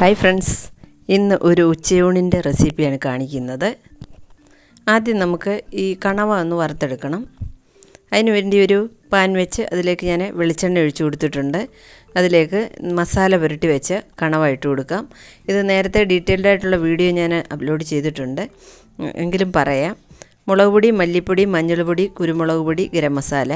Hi friends. ഇന്ന് ഒരു ഉച്ചയൂണിന്റെ റെസിപ്പിയാണ് കാണിക്കുന്നത്. ആദ്യം നമുക്ക് ഈ കണവ ഒന്ന് വറുത്തെടുക്കണം. അതിന് വേണ്ടി ഒരു പാൻ വെച്ച് അതിലേക്ക് ഞാൻ വെളിച്ചെണ്ണ ഒഴിച്ചു കൊടുത്തിട്ടുണ്ട്. അതിലേക്ക് മസാല പുരട്ടി വെച്ച് കണവ ഇട്ട് കൊടുക്കാം. ഇത് നേരത്തെ ഡീറ്റെയിൽഡ് ആയിട്ടുള്ള വീഡിയോ ഞാൻ അപ്ലോഡ് ചെയ്തിട്ടുണ്ട്. എങ്കിലും പറയാം. മുളക് പൊടി മല്ലിപ്പൊടി മഞ്ഞൾപ്പൊടി കുരുമുളക് പൊടി ഗരം മസാല.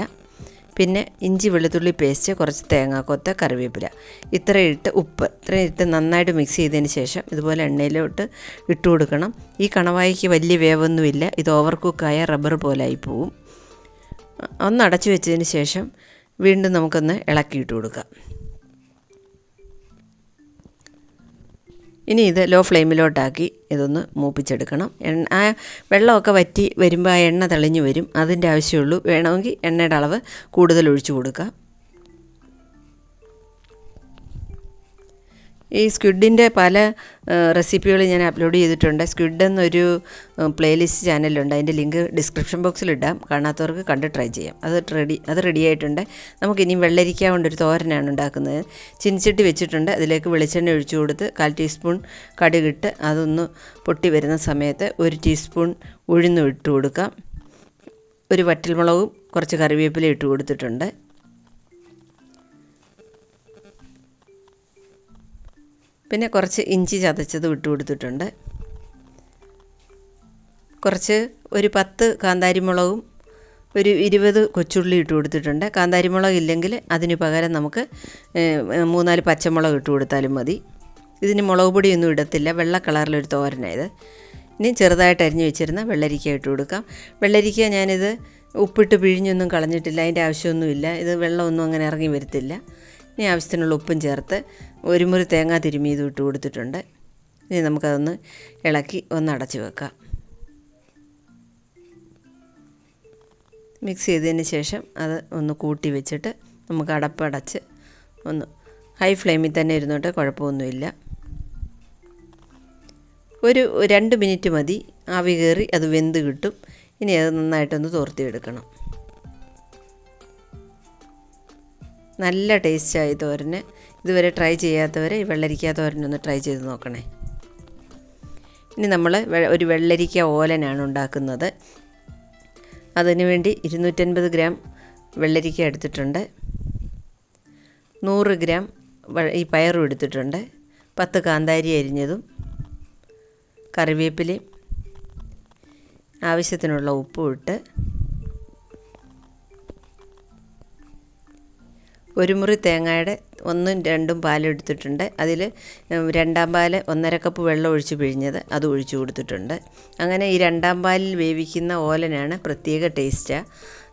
പിന്നെ ഇഞ്ചി വെളുത്തുള്ളി പേസ്റ്റ് കുറച്ച് തേങ്ങാക്കൊത്ത് കറിവേപ്പില. ഇത്രയും ഇട്ട് ഉപ്പ്. ഇത്രയും ഇട്ട് നന്നായിട്ട് മിക്സ് ചെയ്തതിന് ശേഷം ഇതുപോലെ എണ്ണയിലോട്ട് ഇട്ട് കൊടുക്കണം. ഈ കണവായിക്ക് വലിയ വേവൊന്നുമില്ല. ഇത് ഓവർ കുക്കായ റബ്ബർ പോലായി പോവും. ഒന്ന് അടച്ചു വെച്ചതിന് ശേഷം വീണ്ടും നമുക്കൊന്ന് ഇളക്കിയിട്ട് കൊടുക്കാം. ഇനി ഇത് ലോ ഫ്ലെയിമിലോട്ടാക്കി ഇതൊന്ന് മൂപ്പിച്ചെടുക്കണം. എണ്ണ ആ വെള്ളമൊക്കെ വറ്റി വരുമ്പോൾ ആ എണ്ണ തെളിഞ്ഞു വരും. അതിന്റെ ആവശ്യമുള്ളൂ. വേണമെങ്കിൽ എണ്ണയുടെ അളവ് കൂടുതൽ ഒഴിച്ചു കൊടുക്കാം. ഈ സ്ക്വിഡിന്റെ പല റെസിപ്പികൾ ഞാൻ അപ്ലോഡ് ചെയ്തിട്ടുണ്ട്. സ്ക്വിഡ് എന്നൊരു പ്ലേലിസ്റ്റ് ചാനലുണ്ട് അതിന്റെ ലിങ്ക് ഡിസ്ക്രിപ്ഷൻ ബോക്സിൽ ഇടാം. കാണാത്തവർക്ക് കണ്ട് ട്രൈ ചെയ്യാം. അത് റെഡി അത് റെഡി ആയിട്ടുണ്ട്. നമുക്ക് ഇനി വെള്ളരിക്ക കൊണ്ടൊരു തോരനാണ് ഉണ്ടാക്കുന്നത്. ചിനിച്ചിട്ട് വെച്ചിട്ടുണ്ട്. അതിലേക്ക് വെളിച്ചെണ്ണ ഒഴിച്ചു കൊടുത്ത് കാൽ ടീസ്പൂൺ കടുകിട്ട് അതൊന്ന് പൊട്ടി വരുന്ന സമയത്ത് ഒരു ടീസ്പൂൺ ഉഴുന്നു ഇട്ട് കൊടുക്കാം. ഒരു വറ്റൽമുളകും കുറച്ച് കറിവേപ്പില ഇട്ട് കൊടുത്തിട്ടുണ്ട്. പിന്നെ കുറച്ച് ഇഞ്ചി ചതച്ചത് ഇട്ട് കൊടുത്തിട്ടുണ്ട്. കുറച്ച് ഒരു പത്ത് കാന്താരിമുളകും ഒരു ഇരുപത് കൊച്ചുള്ളി ഇട്ട് കൊടുത്തിട്ടുണ്ട്. കാന്താരിമുളക് ഇല്ലെങ്കിൽ അതിന് പകരം നമുക്ക് മൂന്നാൽ പച്ചമുളക് ഇട്ട് കൊടുത്താലും മതി. ഇതിന് മുളക് പൊടിയൊന്നും ഇടത്തില്ല. വെള്ള കളറിലൊരു തോരനായത് ഇനി ചെറുതായിട്ട് അരിഞ്ഞു വെച്ചിരുന്ന വെള്ളരിക്ക ഇട്ട് കൊടുക്കാം. വെള്ളരിക്ക ഞാനിത് ഉപ്പിട്ട് പിഴിഞ്ഞൊന്നും കളഞ്ഞിട്ടില്ല. അതിന്റെ ആവശ്യമൊന്നുമില്ല. ഇത് വെള്ളമൊന്നും അങ്ങനെ ഇറങ്ങി വരത്തില്ല. ഇനി ആവശ്യത്തിനുള്ള ഉപ്പും ചേർത്ത് ഒരു മുറി തേങ്ങ തിരുമിയത് ഇട്ട് കൊടുത്തിട്ടുണ്ട്. ഇനി നമുക്കതൊന്ന് ഇളക്കി ഒന്ന് അടച്ചു വെക്കാം. മിക്സ് ചെയ്തതിന് ശേഷം അത് ഒന്ന് കൂട്ടി വെച്ചിട്ട് നമുക്ക് അടപ്പടച്ച് ഒന്ന് ഹൈ ഫ്ലെയിമിൽ തന്നെ ഇരുന്നോട്ടെ കുഴപ്പമൊന്നുമില്ല. ഒരു രണ്ട് മിനിറ്റ് മതി ആവി കയറി അത് വെന്ത് കിട്ടും. ഇനി അത് നന്നായിട്ടൊന്ന് തോർത്തിയെടുക്കണം. നല്ല ടേസ്റ്റായി തോരന്. ഇതുവരെ ട്രൈ ചെയ്യാത്തവരെ ഈ വെള്ളരിക്ക തോരനൊന്ന് ട്രൈ ചെയ്ത് നോക്കണേ. ഇനി നമ്മൾ ഒരു വെള്ളരിക്ക ഓലനാണ് ഉണ്ടാക്കുന്നത്. അതിനുവേണ്ടി ഇരുന്നൂറ്റൻപത് ഗ്രാം വെള്ളരിക്ക എടുത്തിട്ടുണ്ട്. നൂറ് ഗ്രാം ഈ പയറും എടുത്തിട്ടുണ്ട്. പത്ത് കാന്താരി അരിഞ്ഞതും കറിവേപ്പിലയും ആവശ്യത്തിനുള്ള ഉപ്പും ഇട്ട് ഒരു മുറി തേങ്ങയുടെ ഒന്നും രണ്ടും പാലെടുത്തിട്ടുണ്ട്. അതിൽ രണ്ടാം പാൽ ഒന്നര കപ്പ് വെള്ളം ഒഴിച്ച് പിഴിഞ്ഞത് അത് ഒഴിച്ചു കൊടുത്തിട്ടുണ്ട്. അങ്ങനെ ഈ രണ്ടാം പാലിൽ വേവിക്കുന്ന ഓലനാണ് പ്രത്യേക ടേസ്റ്റാണ്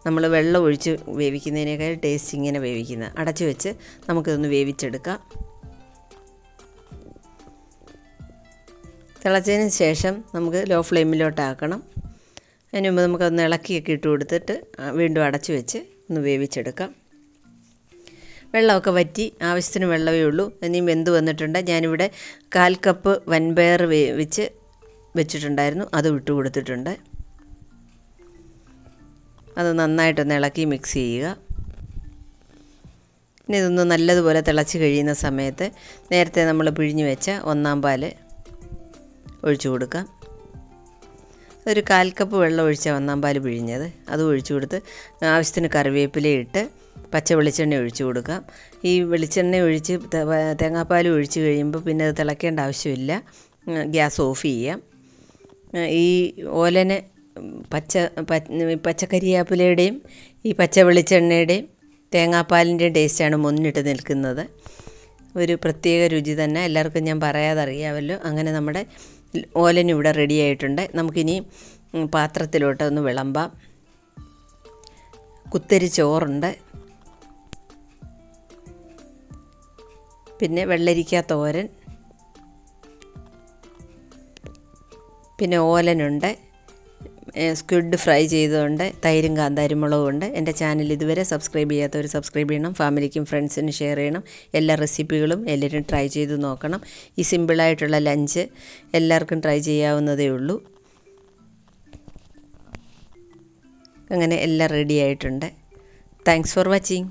നമ്മൾ വെള്ളം ഒഴിച്ച് വേവിക്കുന്നതിനേക്കാൾ ടേസ്റ്റ് ഇങ്ങനെ വേവിക്കുന്നത് അടച്ചു വെച്ച് നമുക്കിതൊന്ന് വേവിച്ചെടുക്കാം. തിളച്ചതിന് ശേഷം നമുക്ക് ലോ ഫ്ലെയിമിലോട്ടാക്കണം. അതിന് മുമ്പ് നമുക്കൊന്ന് ഇളക്കിയൊക്കെ ഇട്ട് കൊടുത്തിട്ട് വീണ്ടും അടച്ചു വെച്ച് ഒന്ന് വേവിച്ചെടുക്കാം. വെള്ളമൊക്കെ വറ്റി ആവശ്യത്തിന് വെള്ളമേ ഉള്ളൂ. ഇനിയും വെന്ത് വന്നിട്ടുണ്ട്. ഞാനിവിടെ കാൽ കപ്പ് വൻപയർ വേവിച്ച് വെച്ചിട്ടുണ്ടായിരുന്നു. അത് വിട്ട് കൊടുത്തിട്ടുണ്ട്. അത് നന്നായിട്ടൊന്ന് ഇളക്കി മിക്സ് ചെയ്യുക. ഇനി ഇതൊന്ന് നല്ലതുപോലെ തിളച്ച് കഴിയുന്ന സമയത്ത് നേരത്തെ നമ്മൾ പിഴിഞ്ഞ് വെച്ച ഒന്നാം പാൽ ഒഴിച്ചു കൊടുക്കാം. ഒരു കാൽ കപ്പ് വെള്ളം ഒഴിച്ച ഒന്നാം പാൽ പിഴിഞ്ഞത്. അത് ഒഴിച്ചു കൊടുത്ത് ആവശ്യത്തിന് കറിവേപ്പില ഇട്ട് പച്ച വെളിച്ചെണ്ണ ഒഴിച്ച് കൊടുക്കാം. ഈ വെളിച്ചെണ്ണ ഒഴിച്ച് തേങ്ങാപ്പാൽ ഒഴിച്ച് കഴിയുമ്പോൾ പിന്നെ അത് തിളയ്ക്കേണ്ട ആവശ്യമില്ല. ഗ്യാസ് ഓഫ് ചെയ്യാം. ഈ ഓലനെ പച്ച പച്ചക്കരിയാപ്പിലയുടെയും ഈ പച്ച വെളിച്ചെണ്ണയുടെയും തേങ്ങാപ്പാലിന്റെയും ടേസ്റ്റാണ് മുന്നിട്ട് നിൽക്കുന്നത്. ഒരു പ്രത്യേക രുചി തന്നെ. എല്ലാവർക്കും ഞാൻ പറയാതെ അറിയാമല്ലോ അങ്ങനെ നമ്മുടെ ഓലൻ ഇവിടെ റെഡി ആയിട്ടുണ്ട്. നമുക്കിനി പാത്രത്തിലോട്ട് ഒന്ന് വിളമ്പാം. കുത്തരി ചോറുണ്ട്. പിന്നെ വെള്ളരിക്ക തോരൻ പിന്നെ ഓലനുണ്ട് സ്ക്വിഡ് ഫ്രൈ ചെയ്തുകൊണ്ട് തൈരും കാന്താരിമുളകും ഉണ്ട്. എന്റെ ചാനൽ ഇതുവരെ സബ്സ്ക്രൈബ് ചെയ്യാത്തവർ സബ്സ്ക്രൈബ് ചെയ്യണം ഫാമിലിക്കും ഫ്രണ്ട്സിനും ഷെയർ ചെയ്യണം എല്ലാ റെസിപ്പികളും എല്ലാവരും ട്രൈ ചെയ്ത് നോക്കണം. ഈ സിമ്പിളായിട്ടുള്ള ലഞ്ച് എല്ലാവർക്കും ട്രൈ ചെയ്യാവുന്നതേ ഉള്ളൂ. അങ്ങനെ എല്ലാം റെഡി ആയിട്ടുണ്ട്. Thanks for watching